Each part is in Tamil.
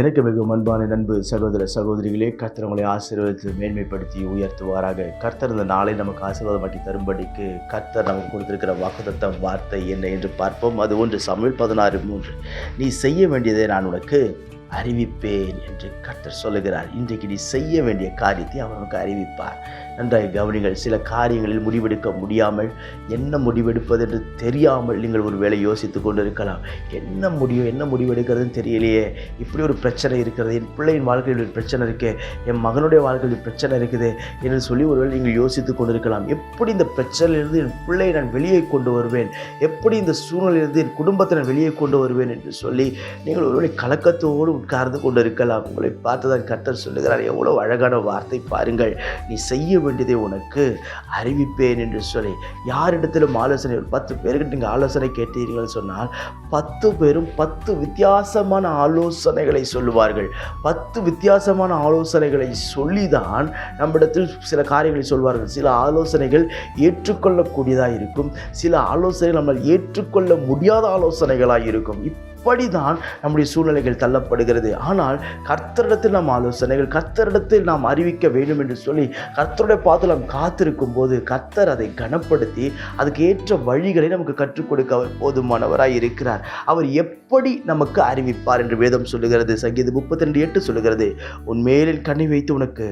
எனக்கு மிகவும் அன்பான நண்பு சகோதர சகோதரிகளே கர்த்தர் உங்களை ஆசீர்வதித்து மேன்மைப்படுத்தி உயர்த்துவாராக. கர்த்தர் இந்த நாளை நமக்கு ஆசீர்வாதமாக்கி தரும்படிக்கு கர்த்தர் நமக்கு கொடுத்திருக்கிற வாக்குத்தத்தம் வார்த்தை என்ன என்று பார்ப்போம். அது ஒன்று சமையல் பதினாறு மூன்று. நீ செய்ய வேண்டியதை நான் உனக்கு அறிவிப்பேன் என்று கர்த்தர் சொல்லுகிறார். இன்றைக்கு நீ செய்ய வேண்டிய காரியத்தை அவர் உனக்கு அறிவிப்பார். நன்றாக கவனிங்கள் சில காரியங்களில் முடிவெடுக்க முடியாமல் என்ன முடிவெடுப்பது என்று தெரியாமல் நீங்கள் ஒரு வேளை யோசித்து கொண்டு இருக்கலாம் என்ன முடியும் என்ன முடிவெடுக்கிறதுன்னு தெரியலையே. இப்படி ஒரு பிரச்சனை இருக்கிறது. என் பிள்ளையின் வாழ்க்கையில் ஒரு பிரச்சனை இருக்குது என் மகனுடைய வாழ்க்கையில் ஒரு பிரச்சனை இருக்குது என்று சொல்லி ஒருவேளை நீங்கள் யோசித்து கொண்டு இருக்கலாம் எப்படி இந்த பிரச்சனையிலிருந்து என் பிள்ளையை நான் வெளியே கொண்டு வருவேன்? எப்படி இந்த சூழ்நிலையிலிருந்து என் குடும்பத்தை நான் வெளியே கொண்டு வருவேன் என்று சொல்லி நீங்கள் ஒருவேளை கலக்கத்தோடு உட்கார்ந்து கொண்டு இருக்கலாம் உங்களை பார்த்துதான் கர்த்தர் சொல்லுகிறார். எவ்வளோ அழகான வார்த்தை பாருங்கள். நீ செய்ய வேண்டியதை உனக்கு அறிவிப்பேன் என்று சொல்லி யாரிடத்திலும் ஆலோசனை ஒரு பத்து பேர்கிட்ட நீங்கள் ஆலோசனை கேட்டீர்கள் சொன்னால் பத்து பேரும் பத்து வித்தியாசமான ஆலோசனைகளை சொல்லுவார்கள். பத்து வித்தியாசமான ஆலோசனைகளை சொல்லிதான் நம்மிடத்தில் சில காரியங்களை சொல்வார்கள். சில ஆலோசனைகள் ஏற்றுக்கொள்ளக்கூடியதாக இருக்கும். சில ஆலோசனைகள் நம்மால் ஏற்றுக்கொள்ள முடியாத ஆலோசனைகளாக இருக்கும். இப்படிதான் நம்முடைய சூழ்நிலைகள் தள்ளப்படுகிறது. ஆனால் கர்த்தரிடத்தில் நாம் ஆலோசனைகள் கர்த்தரிடத்தில் நாம் அறிவிக்க வேண்டும் என்று சொல்லி கர்த்தருடைய பார்த்து நாம் காத்திருக்கும் போது கர்த்தர் அதை கனப்படுத்தி அதுக்கு ஏற்ற வழிகளை நமக்கு கற்றுக் கொடுக்க அவர் போதுமானவராய் இருக்கிறார். அவர் எப்படி நமக்கு அறிவிப்பார் என்று வேதம் சொல்லுகிறது. சங்கீதம் முப்பத்தி ரெண்டு எட்டு சொல்லுகிறது உன் மேலில் கண்ணை வைத்து உனக்கு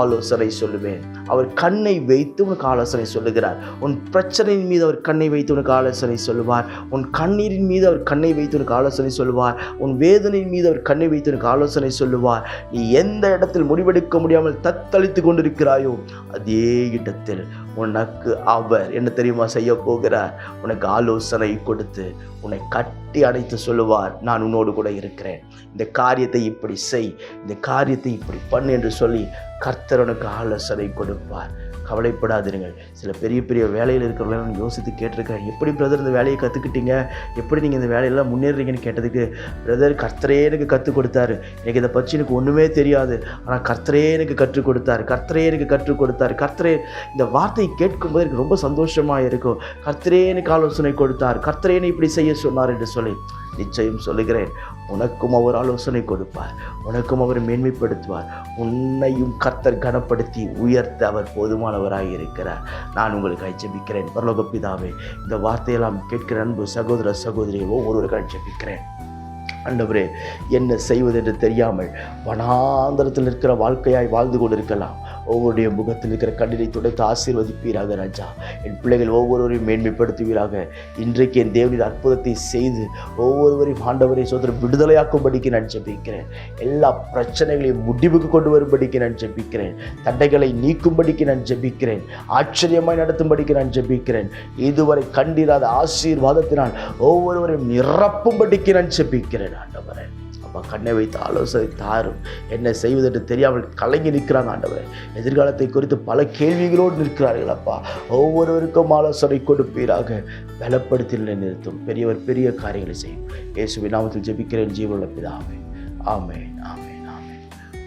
ஆலோசனை சொல்லுவேன். அவர் கண்ணை வைத்து உனக்கு ஆலோசனை சொல்லுகிறார். உன் பிரச்சனையின் மீது அவர் கண்ணை வைத்து உனக்கு ஆலோசனை சொல்லுவார். உன் கண்ணீரின் மீது அவர் கண்ணை வைத்து உனக்கு ஆலோசனை சொல்லுவார். உன் வேதனையின் மீது அவர் கண்ணை வைத்து உனக்கு ஆலோசனை சொல்லுவார். நீ எந்த இடத்தில் முடிவெடுக்க முடியாமல் தத்தளித்து கொண்டிருக்கிறாயோ அதே இடத்தில் உனக்கு அவர் என்ன தெரியுமா செய்ய போகிறார்? உனக்கு ஆலோசனை கொடுத்து உன்னை கட்டி அணைத்து சொல்லுவார். நான் உன்னோடு கூட இருக்கிறேன். இந்த காரியத்தை இப்படி செய். இந்த காரியத்தை இப்படி பண்ணு என்று சொல்லி கர்த்தர் உனக்கு ஆலோசனை கொடுப்பார். கவலைப்படாதிருங்கள். சில பெரிய பெரிய வேலையில் இருக்கிறவங்களாம் யோசித்து கேட்டிருக்கேன் எப்படி பிரதர் இந்த வேலையை கற்றுக்கிட்டீங்க எப்படி நீங்கள் இந்த வேலையெல்லாம் முன்னேறீங்கன்னு கேட்டதுக்கு பிரதர் கர்த்தரே எனக்கு கற்றுக் கொடுத்தாரு. எனக்கு இதை பற்றி எனக்கு ஒன்றுமே தெரியாது. ஆனால் கர்த்தரே எனக்கு கற்றுக் கொடுத்தார். கர்த்தரே எனக்கு கற்றுக் கொடுத்தார். கர்த்தரே இந்த வார்த்தையை கேட்கும்போது எனக்கு ரொம்ப சந்தோஷமாக இருக்கும். கர்த்தரே எனக்கு ஆலோசனை கொடுத்தார். கர்த்தரே இப்படி செய்ய சொன்னார் என்று சொல்லி நிச்சயம் சொல்லுகிறேன். உனக்கும் அவர் ஆலோசனை கொடுப்பார். உனக்கும் அவர் மேன்மைப்படுத்துவார். உன்னையும் கர்த்தர் கனப்படுத்தி உயர்த்த அவர் போதுமான போதுமானவராக இருக்கிறார். நான் உங்களுக்கு ஜெபிக்கிறேன் பரலோக பிதாவே இந்த வார்த்தையெல்லாம் கேட்கிற அன்பு சகோதர சகோதரியை ஒவ்வொருவருக்காக ஜெபிக்கிறேன் ஆண்டவரே என்ன செய்வது என்று தெரியாமல் வனாந்தரத்தில் இருக்கிற வாழ்க்கையாய் வாழ்ந்து கொண்டிருக்கலாம். ஒவ்வொருடைய முகத்தில் இருக்கிற கண்ணீரை துடைத்து ஆசீர்வதிப்பீராக ராஜா. என் பிள்ளைகள் ஒவ்வொருவரையும் மேன்மைப்படுத்துவீராக. இன்றைக்கு என் தேவனின் அற்புதத்தை செய்து ஒவ்வொருவரையும் ஆண்டவரை சோதனை விடுதலையாக்கும்படிக்கு நான் ஜெபிக்கிறேன். எல்லா பிரச்சனைகளையும் முடிவுக்கு கொண்டு வரும்படிக்கு நான் ஜெபிக்கிறேன். தடைகளை நீக்கும்படிக்கு நான் ஜெபிக்கிறேன். ஆச்சரியமாய் நடத்தும்படிக்கு நான் ஜெபிக்கிறேன். இதுவரை கண்டிராத ஆசீர்வாதத்தினால் ஒவ்வொருவரையும் நிரப்பும்படிக்கு நான் ஜெபிக்கிறேன் ஆண்டவரே. அப்பா கண்ணை வைத்து ஆலோசனை தாரும் என்ன செய்வதென்று தெரியாமல் கலங்கி நிற்கிறாங்க ஆண்டவர். எதிர்காலத்தை குறித்து பல கேள்விகளோடு நிற்கிறார்கள் அப்பா. ஒவ்வொருவருக்கும் ஆலோசனை கொடுப்பீராக. பலப்படுத்தி நிறுத்தும் பெரியவர் பெரிய காரியங்களை செய்யும். இயேசுவின் நாமத்தில் ஜெபிக்கிறேன். ஜீவனுள்ள பிதாவே. ஆமே ஆமே